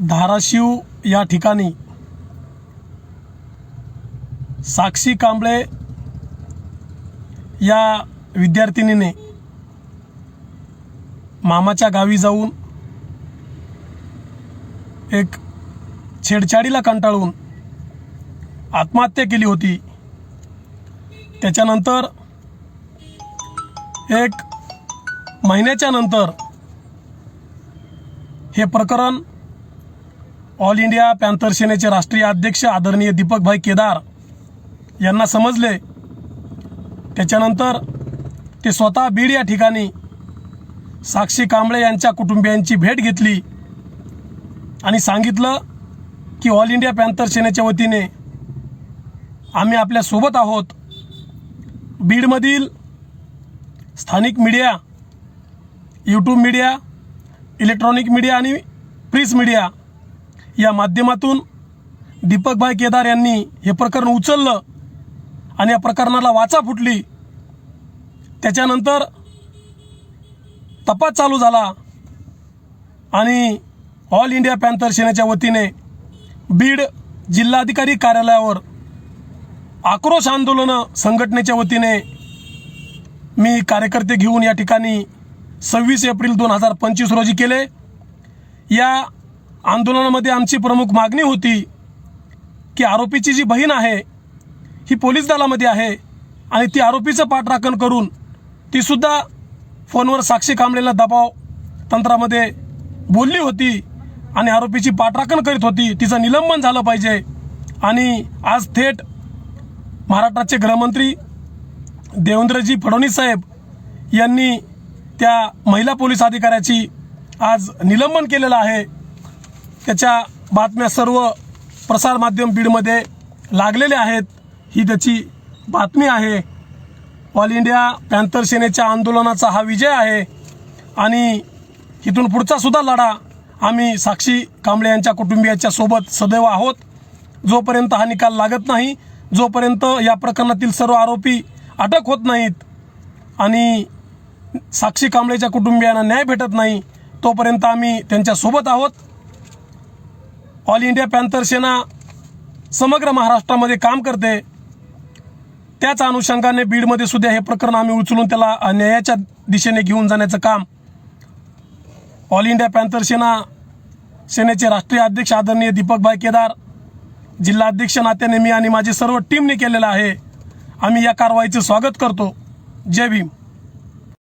धाराशिव या ठिकाणी साक्षी कांबळे या विद्यार्थिनीने मामाच्या गावी जाऊन एक छेडछाडीला कंटाळून आत्महत्या केली होती. त्याच्यानंतर एक महिन्याच्या नंतर हे प्रकरण ऑल इंडिया पॅन्थर सेनेचे राष्ट्रीय अध्यक्ष आदरणीय दीपकभाई केदार यांना समजले. त्याच्यानंतर ते स्वतः बीड या ठिकाणी साक्षी कांबळे यांच्या कुटुंबियांची भेट घेतली आणि सांगितलं की ऑल इंडिया पॅन्थर सेनेच्या वतीने आम्ही आपल्यासोबत आहोत. बीडमधील स्थानिक media YouTube media electronic media आणि प्रिस मीडिया या माध्यमातून दीपकभाई केदार यांनी हे प्रकरण उचललं आणि या प्रकरणाला वाचा फुटली. त्याच्यानंतर तपास चालू झाला आणि ऑल इंडिया पॅन्थर सेनेच्या वतीने बीड जिल्हाधिकारी कार्यालयावर आक्रोश आंदोलनं संघटनेच्या वतीने मी कार्यकर्ते घेऊन या ठिकाणी सव्वीस एप्रिल दोन हजार पंचवीस रोजी केले. या आंदोलनामध्ये आमची प्रमुख मागणी होती की आरोपीची जी बहीण आहे ही पोलीस दलामध्ये आहे आणि ती आरोपीचं पाठराखण करून तीसुद्धा फोनवर साक्षी कांबळेला दबाव तंत्रामध्ये बोलली होती आणि आरोपीची पाठराखण करीत होती. तिचं निलंबन झालं पाहिजे. आणि आज थेट महाराष्ट्राचे गृहमंत्री देवेंद्रजी फडणवीस साहेब यांनी त्या महिला पोलीस अधिकाऱ्याची आज निलंबन केलेलं आहे. त्याच्या बातम्या सर्व प्रसारमाध्यम बीडमध्ये लागलेल्या आहेत. ही त्याची बातमी आहे. ऑल इंडिया पॅन्थर सेनेच्या आंदोलनाचा हा विजय आहे. आणि इथून पुढचा सुद्धा लढा आम्ही साक्षी कांबळे यांच्या कुटुंबियाच्या सोबत सदैव आहोत. जोपर्यंत हा निकाल लागत नाही जोपर्यंत या प्रकरणातील सर्व आरोपी अटक होत नाहीत आणि साक्षी कांबळेच्या कुटुंबियांना न्याय भेटत नाही तोपर्यंत आम्ही त्यांच्यासोबत आहोत. ऑल इंडिया पॅन्थर सेना समग्र महाराष्ट्रामध्ये काम करते. त्याच अनुषंगाने बीडमध्ये सुद्धा हे प्रकरण आम्ही उचलून त्याला न्यायाच्या दिशेने घेऊन जाण्याचं काम ऑल इंडिया पॅन्थर सेना सेनेचे राष्ट्रीय अध्यक्ष आदरणीय दीपकभाई केदार जिल्हाध्यक्ष नात्याने मी आणि माझी सर्व टीमने केलेलं आहे. आम्ही या कारवाईचं स्वागत करतो. जय भीम.